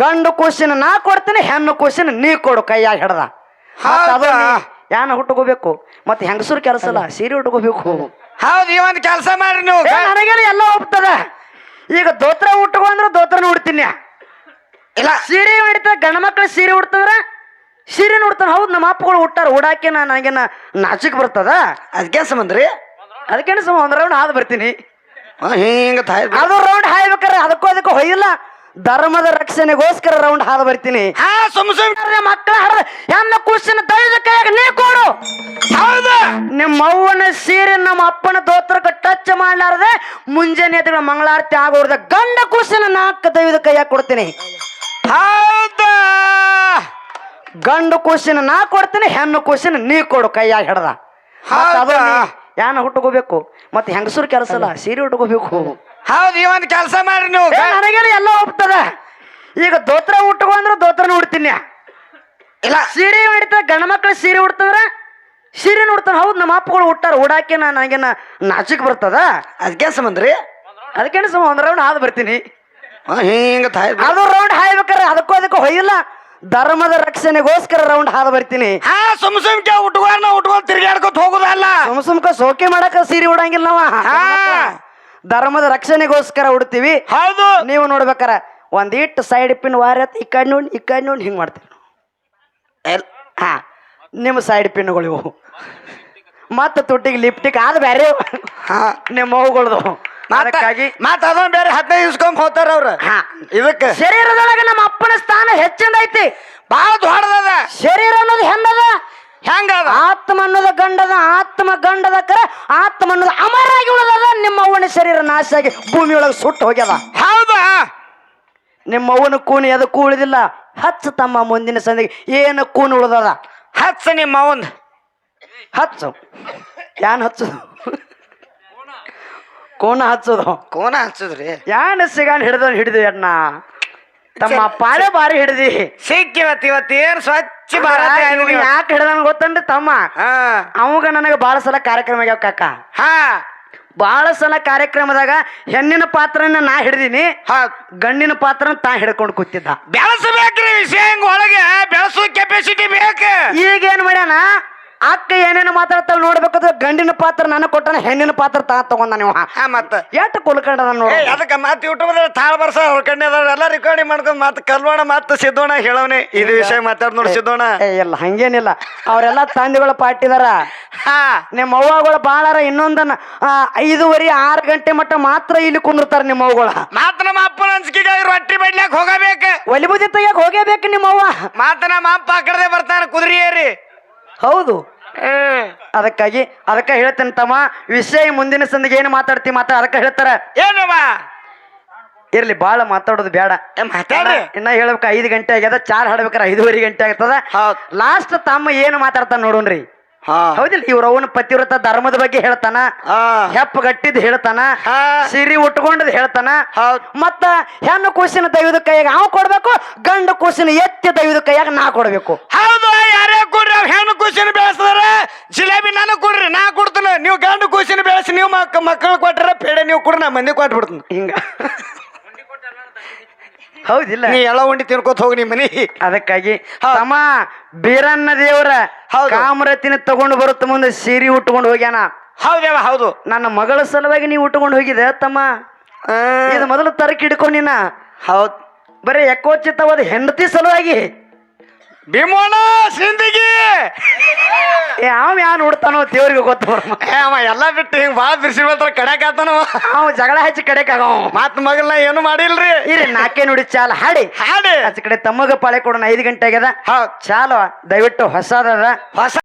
ಗಂಡು ಕೂಸಿನ ನಾ ಕೊಡ್ತೀನಿ ಹೆಣ್ಣು ಕೂಸಿನ ನೀ ಕೊಡು ಕೈಯಾಗ ಹಿಡ್ದ. ಮತ್ತ್ ಅದು ಹೌದಾ? ನೀ ಯಾನ ಹುಟ್ಟುಕೋಬೇಕು ಮತ್ತೆ ಹೆಂಗಸರು ಕೆಲಸ ಅಲ್ಲ ಸೀರೆ ಉಟ್ಕೋಬೇಕು. ಹೌದು ಈ ಒಂದು ಕೆಲಸ ಮಾಡ್ರಿ ನೀವು. ಎಲ್ಲ ಒಪ್ತದ. ಈಗ ದೋತ್ರ ಉಟ್ಕೊಂಡ್ರೆ ದೋತ್ರನ ಉಡ್ತೀನಿ. ಇಲ್ಲ. ಸೀರೆ ಹಿಡಿತ ಗಂಡ ಮಕ್ಳು ಸೀರೆ ಉಡ್ತಂದ್ರ ಸೀರೆ ಉಡ್ತಾನೆ. ಹೌದು ನಮ್ಮ ಅಪ್ಪಗಳು ಉಟ್ಟಾರ ಉಡಾಕೆ ನನಗೇನ ನಾಚಿಕ್ ಬರ್ತದ. ಅದಕ್ಕೆ ಸಂಬಂಧ್ರಿ? ಅದಕ್ಕೇನು ಸುಮ್ಮ ಒಂದ್ ರೌಂಡ್ ಹಾದು ಬರ್ತೀನಿ. ಹಿಂಗ ತಾಯಿ ಅದು ರೌಂಡ್ ಹಾಯ್ಬೇಕಾರೆ ಅದಕ್ಕೂ ಅದಕ್ಕೂ ಹೊಯ್ಯಿಲ್ಲ. ಧರ್ಮದ ರಕ್ಷಣೆಗೋಸ್ಕರ ರೌಂಡ್ ಹಾದು ಬರ್ತೀನಿ. ಹಾ ಸುಮ್ ಮಕ್ಕಳ ಹರಿದ ಹೆಣ್ಣ ಕೂಸಿನ ದೈದ ಕೈಯಾಗ ನೀ ಕೊಡು. ಹೌದು. ನಿಮ್ಮ ಅವ್ವನ ಸೀರೆ ನಮ್ಮ ಅಪ್ಪನ ದೋತ್ರಕ್ಕೆ ಟಚ್ ಮಾಡ್ಲಾರ್ದೆ ಮುಂಜಾನೆ ಎದ್ದುಗಳ ಮಂಗಳಾರತಿ ಆಗೋರ್ದ ಗಂಡ ಕೂಸಿನ ನಾಲ್ಕು ದೈವದ ಕೈಯಾಗ ಕೊಡ್ತೀನಿ. ಹೌದಾ. ಗಂಡು ಕೂಸಿನ ನಾ ಕೊಡ್ತೀನಿ ಹೆಣ್ಣು ಕುಸಿನ ನೀ ಕೊಡು ಕೈಯಾಗ ಹಿಡ್ದ. ಹೌದಾ? ಯಾನ ಹುಟ್ಕೋಬೇಕು? ಮತ್ತೆ ಹೆಂಗಸರು ಕೆಲಸ ಅಲ್ಲ ಸೀರೆ ಉಟ್ಕೋಬೇಕು. ಹೌದು ಈ ಒಂದು ಕೆಲಸ ಮಾಡ್ರಿ ನೀವು. ಏ, ನನಗೇನು ಎಲ್ಲ ಹೋಗ್ತದ ಈಗ ದೋತ್ರ ಉಟ್ಕೊಂಡ್ರೆ ದೋತ್ರನ ಉಡ್ತೀನಿ. ಇಲ್ಲ. ಸೀರೆ ಉಡ್ತಾರ ಗಂಡ ಮಕ್ಳು ಸೀರೆ ಉಡ್ತಂದ್ರ? ಸೀರೆ ಉಡ್ತಾರೆ ಹೌದು ನಮ್ಮ ಅಪ್ಪಗಳು ಉಟ್ಟಾರ. ಉಡಾಕೆ ನನಗೇನ ನಾಚಿಕ್ ಬರ್ತದ? ಅದಕ್ಕೆ ಸಂಬಂಧ್ರಿ ಅದಕ್ಕೆ ಸುಮ್ಮ ಒಂದ್ ರೌಂಡ್ ಹಾದು ಬರ್ತೀನಿ. ಹಿಂಗೆ ತಾಯಿ ಅದು ರೌಂಡ್ ಹಾಯ್ಬೇಕಾರೆ ಅದಕ್ಕೂ ಅದಕ್ಕೂ ಹೊಯ್ಯಲ್ಲ ಧರ್ಮದ ರಕ್ಷಣೆಗೋಸ್ಕರ ರೌಂಡ್ ಹಾದು ಬರ್ತೀನಿ. ಹಾ ಸುಮ್ ಸುಮ್ಕೆ ಉಟ್ಕೊಂಡ್ ಉಟ್ಕೊಂಡ್ ತಿರ್ಗಾಡ್ಕೊತ ಹೋಗುದಲ್ಲ. ಸುಮ್ ಸುಮ್ಕ ಸೋಕೆ ಮಾಡಕ ಸೀರೆ ಉಡಂಗಿಲ್ಲ ನಾವ. ಹಾ. ಧರ್ಮದ ರಕ್ಷಣೆಗೋಸ್ಕರ ಉಡ್ತೀವಿ ಹೌದು. ನೀವು ನೋಡ್ಬೇಕಾರ ಒಂದಿಟ್ಟು ಸೈಡ್ ಪಿನ್ ವಾರ ಈ ಕಡೆ ನೋಡಿ ಈ ಕಣ್ಣು ನೋಡಿ ಹಿಂಗೆ ಮಾಡ್ತೀವಿ ಎಲ್- ಹಾ ನಿಮ್ಮ ಸೈಡ್ ಪಿನ್ಗಳು ಇವು. ಮತ್ತೆ ತುಟ್ಟಿಗೆ ಲಿಪ್ಟಿಕ್ ಆದ ಬೇರೆ ಹಾ. ನಿಮ್ಮ ಅವುಗಳದು. ಅದಕ್ಕಾಗಿ ಮತ್ತ ಅದೊಂದ್ ಬೇರೆ ಹದಿನೈದು ಇಸ್ಕೊಂಡ್ ಹೋಗ್ತಾರ ಅವ್ರ. ಹಾ. ಇದಕ್ಕ ಶರೀರದೊಳಗೆ ನಮ್ಮ ಅಪ್ಪನ ಸ್ಥಾನ ಹೆಚ್ಚಿಂದ ಐತಿ. ಬಹಳ ದೊಡ್ಡದದ. ಶರೀರ ಅನ್ನೋದು ಹೆಂಗದ? ಹೆಂಗ ಆತ್ಮ ಅನ್ನೋದು ಗಂಡದ ಆತ್ಮ ಗಂಡದ ಕರೆ ಆತ್ಮ ಅನ್ನೋದು ಅವ್ವನ ಶರೀರ ನಾಶ ಆಗಿ ಭೂಮಿ ಒಳಗೆ ಸುಟ್ಟು ಹೋಗ್ಯದ ಹೌದಾ? ನಿಮ್ಮ ಅವನ ಕೂನಿ ಅದಕ್ಕೂ ಉಳಿದಿಲ್ಲ ಹಚ್ಚ ತಮ್ಮ ಮುಂದಿನ ಸಂದಿಗೆ ಏನು ಕೂನು ಉಳಿದದ? ಹಚ್ಚ ನಿಮ್ಮ ಅವನ್. ಹಚ್ಚು. ಯಾನ್ ಹಚ್ಚುದು? ಕೋನ ಹಚ್ಚುದು. ಕೋನ ಹಚ್ಚದ್ರಿ? ಯಾನ್ ಸಿಗಾನ್ ಹಿಡ್ದ ಹಿಡಿದು ಅಣ್ಣ? ತಮ್ಮ ಪಾಳೆ ಬಾರಿ ಹಿಡಿದಿ. ಸಿಕ್ಕಿವತ್ ಇವತ್ ಏನ್ ಸ್ವಚ್ಛ ಭಾರತ ಯಾಕೆ ಹಿಡ್ದನ್ ಗೊತ್ತಂದ್ರೆ ತಮ್ಮ? ಹಾ. ಅವಾಗ ನನಗೆ ಬಾಳ ಸಲ ಕಾರ್ಯಕ್ರಮ ಆಗ್ಯಾವ ಕಾಕ. ಹಾ. ಬಾಳ ಸಲ ಕಾರ್ಯಕ್ರಮದಾಗ ಹೆಣ್ಣಿನ ಪಾತ್ರನ ನಾ ಹಿಡಿದೀನಿ. ಗಂಡಿನ ಪಾತ್ರನ ತಾ ಹಿಡ್ಕೊಂಡು ಕೂತಿದ್ದ. ಬೆಳೆಸಬೇಕ್ರಿ ವಿಷಯ ಒಳಗೆ ಬೆಳೆಸೋ ಕೆಪಾಸಿಟಿ ಬೇಕು. ಈಗ ಏನ್ ಮಾಡ್ಯಾನ? ಅಕ್ಕ ಏನೇನು ಮಾತಾಡ್ತಾಳೆ ನೋಡ್ಬೇಕಾದ್ರೆ ಗಂಡಿನ ಪಾತ್ರ ನನ್ನ ಕೊಟ್ಟನ ಹೆಣ್ಣಿನ ಪಾತ್ರ ತಾ ತಗೊಂಡ ನೀವು ಹಾ ಮತ್ತ. ಎಷ್ಟು ಕೊಲ್ಕಂಡ ನೋಡಿ. ಅದಕ್ಕೆ ಮಾತು ಯೂಟ್ಯೂಬ್ ತಾಳ ಬರ್ಸ ಹೊರ್ಕಂಡಿ ಅದಾರ ಎಲ್ಲ ರೆಕಾರ್ಡಿಂಗ್ ಮಾಡ್ಕೊಂಡು ಮಾತು ಕಲ್ವಾಣ ಮಾತು ಸಿದ್ದೋಣ ಹೇಳವ್ನಿ. ಇದು ವಿಷಯ ಮಾತಾಡ್ ನೋಡಿ ಸಿದ್ದೋಣ. ಏ ಇಲ್ಲ ಹಂಗೇನಿಲ್ಲ. ಅವರೆಲ್ಲ ತಂದೆಗಳ ಪಾಟಿದಾರ ಹಾ. ನಿಮ್ಮ ಅವ್ವಗಳು ಬಾಳಾರ ಇನ್ನೊಂದನ್ನ ಆ, ಐದೂವರೆ ಆರು ಗಂಟೆ ಮಟ್ಟ ಮಾತ್ರ ಇಲ್ಲಿ ಕುಂದಿರ್ತಾರ ನಿಮ್ಮ ಅವ್ವಗಳ ಮಾತ್ರ ನಮ್ಮ ಅಪ್ಪನ ಅನ್ಸಿಕೆಗೆ ರೊಟ್ಟಿ ಬಡ್ಲಾಕ್ ಹೋಗಬೇಕು. ಒಲಿಬುದಿ ತೆಗಿಯಕ್ ಹೋಗೇಬೇಕು ನಿಮ್ಮ ಅವ್ವ ಮಾತ ನಮ್ಮ ಅಪ್ಪ ಆ ಕಡೆ ಬರ್ತಾನ ಕುದುರೆ ಏರಿ. ಹೌದು. ಅದಕ್ಕಾಗಿ ಅದಕ್ಕೆ ಹೇಳ್ತೇನೆ ತಮ್ಮ ವಿಷಯ ಮುಂದಿನ ಸಂದಿಗೆ ಏನು ಮಾತಾಡ್ತಿ ಮಾತಾ ಅದಕ್ಕೆ ಹೇಳ್ತಾರ. ಏನವಾ ಇರ್ಲಿ ಬಾಳ ಮಾತಾಡೋದು ಬೇಡ. ಮಾತಾಡ್ರಿ. ಇನ್ನ ಹೇಳ್ಬೇಕು ಐದು ಗಂಟೆ ಆಗ್ಯದ ಚಾರ್ ಹಾಡ್ಬೇಕಾರ ಐದುವರೆ ಗಂಟೆ ಆಗ್ತದ. ಹೌದ್. ಲಾಸ್ಟ್ ತಮ್ಮ ಏನು ಮಾತಾಡ್ತಾನ ನೋಡೋಣ್ರಿ ಹೌದಿಲ್ಲ ಇವ್ರ ಅವನ ಪತಿವ್ರತ ಧರ್ಮದ ಬಗ್ಗೆ ಹೇಳ್ತಾನ. ಹೆಪ್ಪ ಗಟ್ಟಿದ್ ಹೇಳ್ತಾನ. ಸಿರಿ ಉಟ್ಕೊಂಡದ್ ಹೇಳ್ತಾನ. ಹೌದ್. ಮತ್ತ ಹೆಣ್ಣು ಕೂಸಿನ ದೈವದ ಕೈಯಾಗ ಅವ್ ಕೊಡ್ಬೇಕು ಗಂಡು ಕೂಸಿನ ಎತ್ತಿ ದೈವದ ಕೈಯಾಗ ನಾ ಕೊಡ್ಬೇಕು. ಹೌದು ಯಾರೇ ಕೊಡ್ರಿ ಅವ್ ಹೆಣ್ಣು ಕೂಸಿನ ಬೆಳೆಸಿದ್ರ? ಜಿಲೇಬಿ ನಾನು ಕೊಡ್ರಿ ನಾ ಕೊಡ್ತೀನಿ. ನೀವು ಗಂಡು ಕೂಸಿನ ಬೆಳೆಸಿ ನೀವು ಮಕ್ಕ ಮಕ್ಕಳು ಕೊಟ್ರ ಪೇಡೆ ನೀವು ಕೊಡ್ರಿ ನಾ ಮಂದಿ ಕೊಟ್ಬಿಡ್ತೀನಿ ಹಿಂಗ. ಹೌದಿಲ್ಲ. ನೀ ಎಲ್ಲ ಉಂಡಿ ತಿನ್ಕೋತ ಹೋಗಿ ನಿಮ್ಮ ಮನಿ ಅದಕ್ಕಾಗಿ ಅಮ್ಮ ತಮ್ಮ ಬೀರಣ್ಣ ದೇವರ ಹೌದು. ಕಾಮರತಿನ ತಗೊಂಡು ಬರುತ್ತ ಮುಂದೆ ಸೀರೆ ಉಟ್ಕೊಂಡು ಹೋಗ್ಯಾನ. ಹೌದೇವ ಹೌದು. ನನ್ನ ಮಗಳ ಸಲುವಾಗಿ ನೀವು ಉಟ್ಕೊಂಡು ಹೋಗಿದೆ ತಮ್ಮ. ಇದು ಮೊದಲು ತರಕ್ ಹಿಡ್ಕೊಂಡು ಹೌದು ಹೌದ್. ಬರೀ ಎಕ್ಕೋಚಿತವಾದ ಹೆಂಡತಿ ಸಲುವಾಗಿ. ಭೀಮೋಣ ಸಿಂದಗಿ! ಯಾವ ಉಡ್ತಾನೋ ನೋಡ್ತಾನೋ ದೇವ್ರಿಗೆ ಗೊತ್ತು ಬರ್ಮ ಅವ ಎಲ್ಲ ಬಿಟ್ಟು ಹಿಂಗ್ ಭಾಳ ಬಿರ್ಸಿ ಬರ್ತಾರ ಕಡ್ಯಾಕ್ ಅವ್. ಅವ ಜಗಳ ಹಚ್ಚಿ ಕಡೆಕಾಗ ಮತ್ ಮಗಲ್ನ ಏನು ಮಾಡಿಲ್ರಿ? ಇರಿ ನಾಕೆ ನುಡಿ ಚಾಲ ಹಾಡಿ. ಹಾಡಿ. ಆಚೆ ಕಡೆ ತಮ್ಮಗ ಪಾಳೆ ಕೊಡೋಣ ಐದು ಗಂಟೆ ಆಗ್ಯದ. ಹೌದ್. ಚಾಲು ದಯವಿಟ್ಟು ಹೊಸದದ. ಹೊಸ